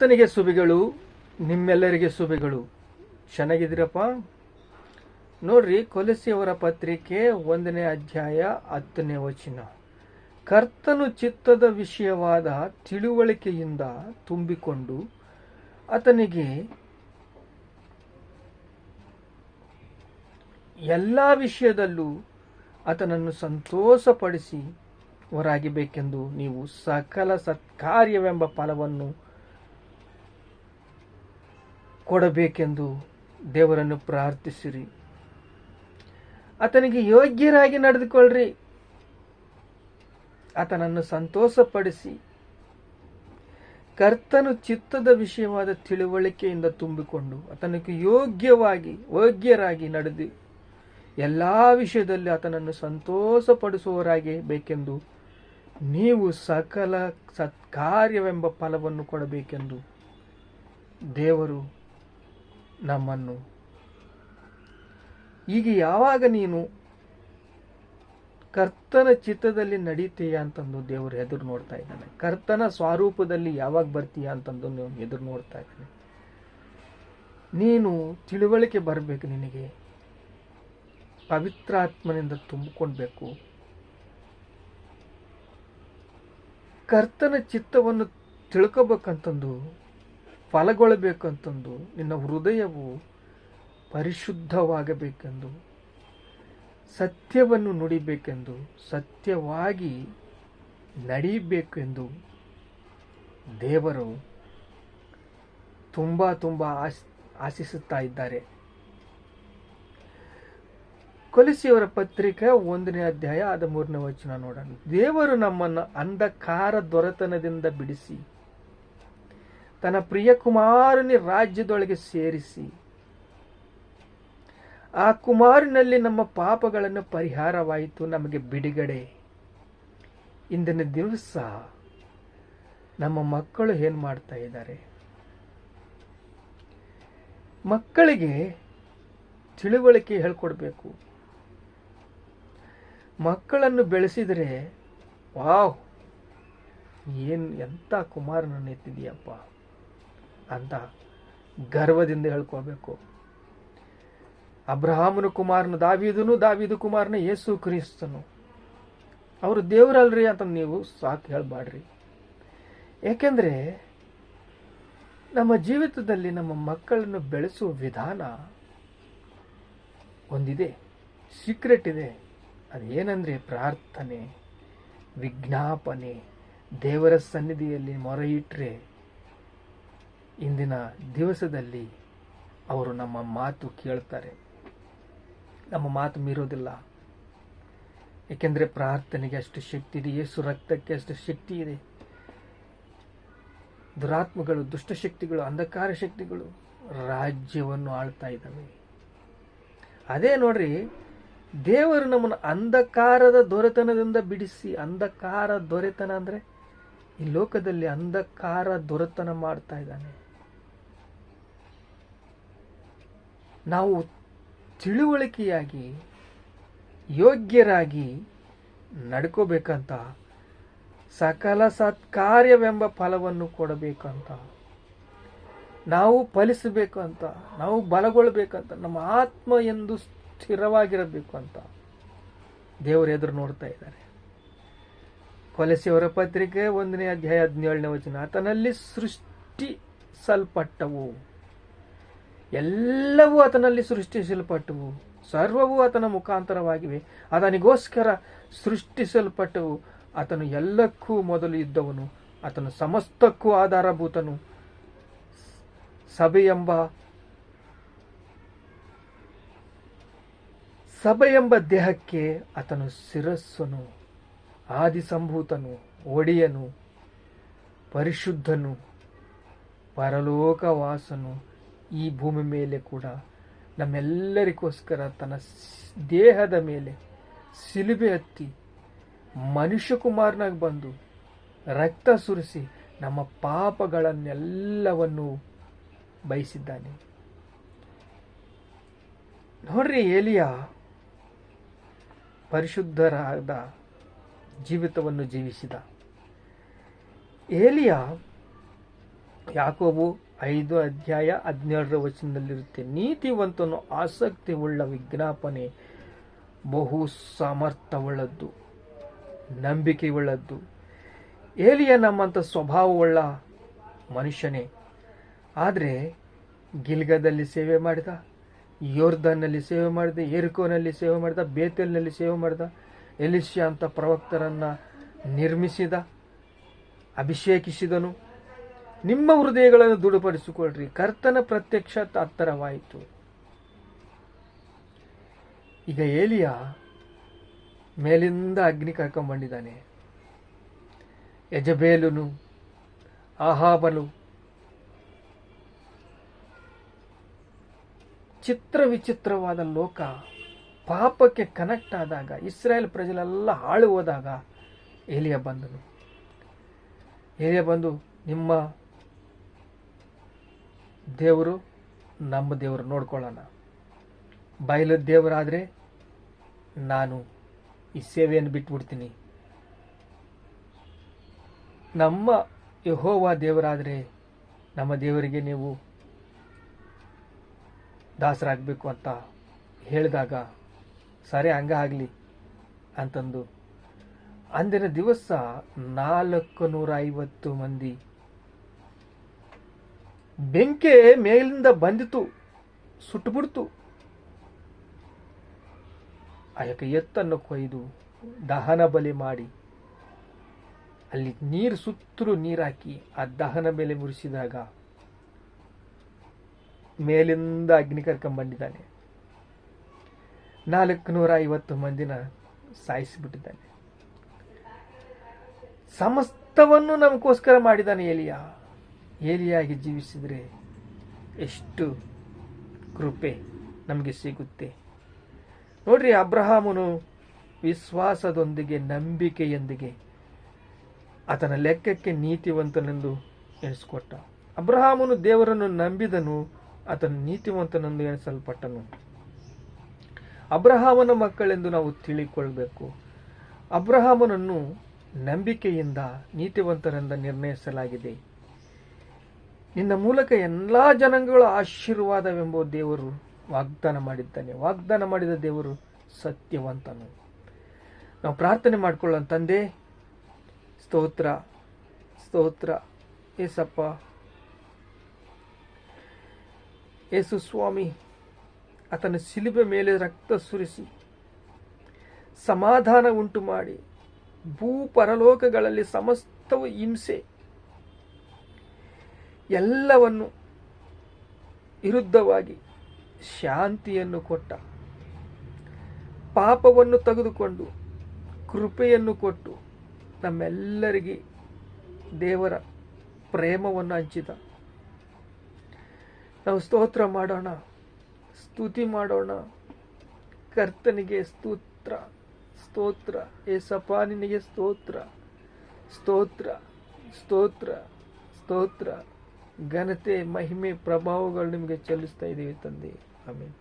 ಕರ್ತನಿಗೆ ಸುಬಿಗಳು, ನಿಮ್ಮೆಲ್ಲರಿಗೆ ಸುಬಿಗಳು. ಚೆನ್ನಾಗಿದ್ದೀರಪ್ಪ ನೋಡ್ರಿ ಕೊಲಸಿಯವರ ಪತ್ರಿಕೆ ಒಂದನೇ ಅಧ್ಯಾಯ ಹತ್ತನೇ ವಚನ. ಕರ್ತನು ಚಿತ್ತದ ವಿಷಯವಾದ ತಿಳುವಳಿಕೆಯಿಂದ ತುಂಬಿಕೊಂಡು ಆತನಿಗೆ ಎಲ್ಲ ವಿಷಯದಲ್ಲೂ ಆತನನ್ನು ಸಂತೋಷಪಡಿಸಿ ಹೊರಾಗಿಬೇಕೆಂದು ನೀವು ಸಕಲ ಸತ್ಕಾರ್ಯವೆಂಬ ಫಲವನ್ನು ಕೊಡಬೇಕೆಂದು ದೇವರನ್ನು ಪ್ರಾರ್ಥಿಸಿರಿ. ಆತನಿಗೆ ಯೋಗ್ಯರಾಗಿ ನಡೆದುಕೊಳ್ಳ್ರಿ. ಆತನನ್ನು ಸಂತೋಷಪಡಿಸಿ. ಕರ್ತನು ಚಿತ್ತದ ವಿಷಯವಾದ ತಿಳುವಳಿಕೆಯಿಂದ ತುಂಬಿಕೊಂಡು ಆತನಿಗೆ ಯೋಗ್ಯವಾಗಿ, ಯೋಗ್ಯರಾಗಿ ನಡೆದು ಎಲ್ಲ ವಿಷಯದಲ್ಲಿ ಆತನನ್ನು ಸಂತೋಷಪಡಿಸುವವರಾಗಿ ಬೇಕೆಂದು ನೀವು ಸಕಲ ಸತ್ಕಾರ್ಯವೆಂಬ ಫಲವನ್ನು ಕೊಡಬೇಕೆಂದು ದೇವರು ನಮ್ಮನ್ನು. ಈಗ ಯಾವಾಗ ನೀನು ಕರ್ತನ ಚಿತ್ತದಲ್ಲಿ ನಡೀತೀಯ ಅಂತಂದು ದೇವರು ಎದುರು ನೋಡ್ತಾ ಇದ್ದಾನೆ. ಕರ್ತನ ಸ್ವರೂಪದಲ್ಲಿ ಯಾವಾಗ ಬರ್ತೀಯ ಅಂತಂದು ನೀವು ಎದುರು ನೋಡ್ತಾ ಇದ್ದಾನೆ. ನೀನು ತಿಳುವಳಿಕೆ ಬರಬೇಕು ನಿನಗೆ. ಪವಿತ್ರಾತ್ಮನಿಂದ ತುಂಬಿಕೊಳ್ಬೇಕು ಕರ್ತನ ಚಿತ್ತವನ್ನು ತಿಳ್ಕೊಬೇಕಂತಂದು ಫಲಗೊಳ್ಳಬೇಕಂತಂದು ನಿನ್ನ ಹೃದಯವು ಪರಿಶುದ್ಧವಾಗಬೇಕೆಂದು, ಸತ್ಯವನ್ನು ನುಡಿಬೇಕೆಂದು, ಸತ್ಯವಾಗಿ ನಡೀಬೇಕೆಂದು ದೇವರು ತುಂಬ ತುಂಬ ಆಶ್ ಆಶಿಸುತ್ತಾ ಇದ್ದಾರೆ. ಕೊಲಿಸಿಯವರ ಪತ್ರಿಕೆ ಒಂದನೇ ಅಧ್ಯಾಯ ಆದ ಮೂರನೇ ವಚನ ನೋಡೋಣ. ದೇವರು ನಮ್ಮನ್ನು ಅಂಧಕಾರ ದೊರೆತನದಿಂದ ಬಿಡಿಸಿ ತನ್ನ ಪ್ರಿಯ ಕುಮಾರನ ರಾಜ್ಯದೊಳಗೆ ಸೇರಿಸಿ. ಆ ಕುಮಾರನಲ್ಲಿ ನಮ್ಮ ಪಾಪಗಳನ್ನು ಪರಿಹಾರವಾಯಿತು, ನಮಗೆ ಬಿಡುಗಡೆ. ಇಂದಿನ ದಿವಸ ನಮ್ಮ ಮಕ್ಕಳು ಏನು ಮಾಡ್ತಾ ಇದ್ದಾರೆ? ಮಕ್ಕಳಿಗೆ ತಿಳುವಳಿಕೆ ಹೇಳ್ಕೊಡ್ಬೇಕು. ಮಕ್ಕಳನ್ನು ಬೆಳೆಸಿದರೆ, ವಾವ್, ಏನು ಎಂಥ ಕುಮಾರನನ್ನು ಎತ್ತಿದೀಯಪ್ಪ ಅಂತ ಗರ್ವದಿಂದ ಹೇಳ್ಕೋಬೇಕು ಅಬ್ರಹಾಮನ ಕುಮಾರನು, ದಾವಿದನು ದಾವಿದು ಕುಮಾರನ, ಯೇಸು ಕ್ರಿಸ್ತನು. ಅವರು ದೇವರಲ್ರಿ ಅಂತ ನೀವು ಸಾಕು ಹೇಳಬಾಡ್ರಿ. ಏಕೆಂದರೆ ನಮ್ಮ ಜೀವಿತದಲ್ಲಿ ನಮ್ಮ ಮಕ್ಕಳನ್ನು ಬೆಳೆಸುವ ವಿಧಾನ ಒಂದಿದೆ ಸೀಕ್ರೆಟ್ ಇದೆ. ಅದೇನೆಂದರೆ ಪ್ರಾರ್ಥನೆ, ವಿಜ್ಞಾಪನೆ, ದೇವರ ಸನ್ನಿಧಿಯಲ್ಲಿ ಮೊರೆ ಇಂದಿನ ದಿವಸದಲ್ಲಿ ಅವರು ನಮ್ಮ ಮಾತು ಕೇಳ್ತಾರೆ. ನಮ್ಮ ಮಾತು ಮೀರೋದಿಲ್ಲ. ಏಕೆಂದರೆ ಪ್ರಾರ್ಥನೆಗೆ ಅಷ್ಟು ಶಕ್ತಿ ಇದೆ ಯೇಸು ರಕ್ತಕ್ಕೆ ಅಷ್ಟು ಶಕ್ತಿ ಇದೆ. ದುರಾತ್ಮಗಳು ದುಷ್ಟಶಕ್ತಿಗಳು ಅಂಧಕಾರ ಶಕ್ತಿಗಳು ರಾಜ್ಯವನ್ನು ಆಳ್ತಾ ಇದ್ದಾವೆ. ಅದೇ ನೋಡ್ರಿ, ದೇವರು ನಮ್ಮನ್ನು ಅಂಧಕಾರದ ದೊರೆತನದಿಂದ ಬಿಡಿಸಿ, ಅಂಧಕಾರ ದೊರೆತನ ಅಂದರೆ ಈ ಲೋಕದಲ್ಲಿ ಅಂಧಕಾರ ದೊರೆತನ ಮಾಡ್ತಾ ಇದ್ದಾನೆ. ನಾವು ತಿಳುವಳಿಕೆಯಾಗಿ, ಯೋಗ್ಯರಾಗಿ ನಡ್ಕೋಬೇಕಂತ, ಸಕಲ ಸತ್ಕಾರ್ಯವೆಂಬ ಫಲವನ್ನು ಕೊಡಬೇಕಂತ, ನಾವು ಫಲಿಸಬೇಕು ಅಂತ ನಾವು ಬಲಗೊಳ್ಬೇಕಂತ, ನಮ್ಮ ಆತ್ಮ ಎಂದು ಸ್ಥಿರವಾಗಿರಬೇಕು ಅಂತ ದೇವರು ಎದುರು ನೋಡ್ತಾ ಇದ್ದಾರೆ. ಕೊಲಸಿಯವರ ಪತ್ರಿಕೆ ಒಂದನೇ ಅಧ್ಯಾಯ ಹದಿನೇಳನೇ ವಚನ, ಆತನಲ್ಲಿ ಸೃಷ್ಟಿಸಲ್ಪಟ್ಟವು. ಎಲ್ಲವೂ ಆತನಲ್ಲಿ ಸೃಷ್ಟಿಸಲ್ಪಟ್ಟವು ಸರ್ವವೂ ಆತನ ಮುಖಾಂತರವಾಗಿವೆ. ಅದನಿಗೋಸ್ಕರ ಸೃಷ್ಟಿಸಲ್ಪಟ್ಟವು. ಆತನು ಎಲ್ಲಕ್ಕೂ ಮೊದಲು ಇದ್ದವನು. ಆತನು ಸಮಸ್ತಕ್ಕೂ ಆಧಾರಭೂತನು. ಸಭೆಯೆಂಬ ಸಭೆಯೆಂಬ ದೇಹಕ್ಕೆ ಆತನು ಶಿರಸ್ಸನು, ಆದಿಸಂಭೂತನು, ಒಡೆಯನು, ಪರಿಶುದ್ಧನು, ಪರಲೋಕವಾಸನು. ಈ ಭೂಮಿ ಮೇಲೆ ಕೂಡ ನಮ್ಮೆಲ್ಲರಿಗೋಸ್ಕರ ತನ್ನ ದೇಹದ ಮೇಲೆ ಸಿಲುಬೆ ಹತ್ತಿ ಮನುಷ್ಯ ಕುಮಾರನಾಗಿ ಬಂದು ರಕ್ತ ಸುರಿಸಿ ನಮ್ಮ ಪಾಪಗಳನ್ನೆಲ್ಲವನ್ನು ಬಯಸಿದ್ದಾನೆ. ನೋಡ್ರಿ ಏಲಿಯ ಪರಿಶುದ್ಧರಾದ ಜೀವಿತವನ್ನು ಜೀವಿಸಿದ. ಏಲಿಯ ಯಾಕೋಬು ಐದು ಅಧ್ಯಾಯ ಹದಿನೇಳರ ವಚನದಲ್ಲಿರುತ್ತೆ, ನೀತಿವಂತನು ಆಸಕ್ತಿ ಉಳ್ಳ ವಿಜ್ಞಾಪನೆ ಬಹು ಸಾಮರ್ಥ್ಯವುಳ್ಳದ್ದು ನಂಬಿಕೆಯುಳ್ಳದ್ದು. ಏಲಿಯ ನಮ್ಮಂಥ ಸ್ವಭಾವವುಳ್ಳ ಮನುಷ್ಯನೇ, ಆದರೆ ಗಿಲ್ಗದಲ್ಲಿ ಸೇವೆ ಮಾಡಿದ ಯೋರ್ಧನ್ನಲ್ಲಿ ಸೇವೆ ಮಾಡಿದ ಏರ್ಕೋನಲ್ಲಿ ಸೇವೆ ಮಾಡಿದ, ಬೇತಲ್ನಲ್ಲಿ ಸೇವೆ ಮಾಡಿದ, ಎಲಿಷ್ಯಾ ಅಂತ ಪ್ರವಕ್ತರನ್ನು ನಿರ್ಮಿಸಿದ, ಅಭಿಷೇಕಿಸಿದನು. ನಿಮ್ಮ ಹೃದಯಗಳನ್ನು ದೃಢಪಡಿಸಿಕೊಳ್ಳ್ರಿ. ಕರ್ತನ ಪ್ರತ್ಯಕ್ಷ ತಾತ್ತರವಾಯಿತು ಈಗ ಏಲಿಯ ಮೇಲಿಂದ ಅಗ್ನಿ ಕರ್ಕೊಂಡ್ಬಂದಿದ್ದಾನೆ ಯಜಬೇಲುನು ಆಹಾಬನು ಚಿತ್ರ ವಿಚಿತ್ರವಾದ ಲೋಕ ಪಾಪಕ್ಕೆ ಕನೆಕ್ಟ್ ಆದಾಗ, ಇಸ್ರಾಯೇಲ್ ಪ್ರಜಲೆಲ್ಲ ಹಾಳು ಹೋದಾಗ ಏಲಿಯ ಬಂದನು. ಏಲಿಯ ಬಂದು, ನಿಮ್ಮ ದೇವರು ನಮ್ಮ ದೇವರು ನೋಡ್ಕೊಳ್ಳೋಣ. ಬಯಲು ದೇವರಾದರೆ ನಾನು ಈ ಸೇವೆಯನ್ನು ಬಿಟ್ಬಿಡ್ತೀನಿ. ನಮ್ಮ ಯಹೋವ ದೇವರಾದರೆ ನಮ್ಮ ದೇವರಿಗೆ ನೀವು ದಾಸರಾಗಬೇಕು ಅಂತ ಹೇಳಿದಾಗ, ಸರಿ, ಹಂಗ ಆಗಲಿ ಅಂತಂದು. ಅಂದಿನ ದಿವಸ ನಾಲ್ಕು ನೂರ ಐವತ್ತು ಮಂದಿ ಬೆಂಕಿ ಮೇಲಿಂದ ಬಂದಿತು, ಸುಟ್ಟುಬಿಡ್ತು. ಆ ಎತ್ತನ್ನು ಕೊಯ್ದು ದಹನ ಬಲಿ ಮಾಡಿ, ಅಲ್ಲಿ ನೀರು ಸುತ್ತಲೂ ನೀರಾಕಿ ಆ ದಹನ ಮೇಲೆ ಮುರಿಸಿದಾಗ ಮೇಲಿಂದ ಅಗ್ನಿ ಕರ್ಕೊಂಬಂದಿದ್ದಾನೆ ನಾಲ್ಕು ನೂರ ಐವತ್ತು ಮಂದಿನ ಸಾಯಿಸಿಬಿಟ್ಟಿದ್ದಾನೆ. ಸಮಸ್ತವನ್ನು ನಮಗೋಸ್ಕರ ಮಾಡಿದ್ದಾನೆ ಎಲಿಯ. ಏಲಿಯಾಗಿ ಜೀವಿಸಿದರೆ ಎಷ್ಟು ಕೃಪೆ ನಮಗೆ ಸಿಗುತ್ತೆ. ನೋಡ್ರಿ, ಅಬ್ರಹಾಮನು ವಿಶ್ವಾಸದೊಂದಿಗೆ, ನಂಬಿಕೆಯೊಂದಿಗೆ ಆತನ ಲೆಕ್ಕಕ್ಕೆ ನೀತಿವಂತನೆಂದು ಎಣಿಸ್ಕೊಟ್ಟ. ಅಬ್ರಹಾಮನು ದೇವರನ್ನು ನಂಬಿದನು, ಆತನ ನೀತಿವಂತನೆಂದು ಎಣಿಸಲ್ಪಟ್ಟನು. ಅಬ್ರಹಾಮನ ಮಕ್ಕಳೆಂದು ನಾವು ತಿಳಿಕೊಳ್ಬೇಕು. ಅಬ್ರಹಾಮನನ್ನು ನಂಬಿಕೆಯಿಂದ ನೀತಿವಂತರೆಂದ ನಿರ್ಣಯಿಸಲಾಗಿದೆ. ನಿನ್ನ ಮೂಲಕ ಎಲ್ಲ ಜನಾಂಗಗಳು ಆಶೀರ್ವಾದವೆಂಬ ದೇವರು ವಾಗ್ದಾನ ಮಾಡಿದ್ದಾನೆ. ವಾಗ್ದಾನ ಮಾಡಿದ ದೇವರು ಸತ್ಯವಂತನು. ನಾವು ಪ್ರಾರ್ಥನೆ ಮಾಡ್ಕೊಳ್ಳೋಣ. ತಂದೆ, ಸ್ತೋತ್ರ ಸ್ತೋತ್ರ. ಏಸಪ್ಪ ಯೇಸು ಸ್ವಾಮಿ, ಆತನ ಶಿಲುಬೆ ಮೇಲೆ ರಕ್ತ ಸುರಿಸಿ, ಸಮಾಧಾನ ಉಂಟು ಮಾಡಿ ಭೂ ಪರಲೋಕಗಳಲ್ಲಿ ಸಮಸ್ತವು ಹಿಂಸೆ ಎಲ್ಲವನ್ನು ವಿರುದ್ಧವಾಗಿ ಶಾಂತಿಯನ್ನು ಕೊಟ್ಟ, ಪಾಪವನ್ನು ತೆಗೆದುಕೊಂಡು ಕೃಪೆಯನ್ನು ಕೊಟ್ಟು ನಮ್ಮೆಲ್ಲರಿಗೆ ದೇವರ ಪ್ರೇಮವನ್ನು ಹಂಚಿದ. ನಾವು ಸ್ತೋತ್ರ ಮಾಡೋಣ, ಸ್ತುತಿ ಮಾಡೋಣ. ಕರ್ತನಿಗೆ ಸ್ತೋತ್ರ ಸ್ತೋತ್ರ. ಏ ನಿನಗೆ ಸ್ತೋತ್ರ. ಸ್ತೋತ್ರ ಸ್ತೋತ್ರ ಸ್ತೋತ್ರ. ಘನತೆ ಮಹಿಮೆ ಪ್ರಭಾವಗಳು ನಿಮಗೆ ಚೆಲ್ಲಿಸ್ತಾ ಇದ್ದೀವಿ ತಂದೆ ಆಮೇಲೆ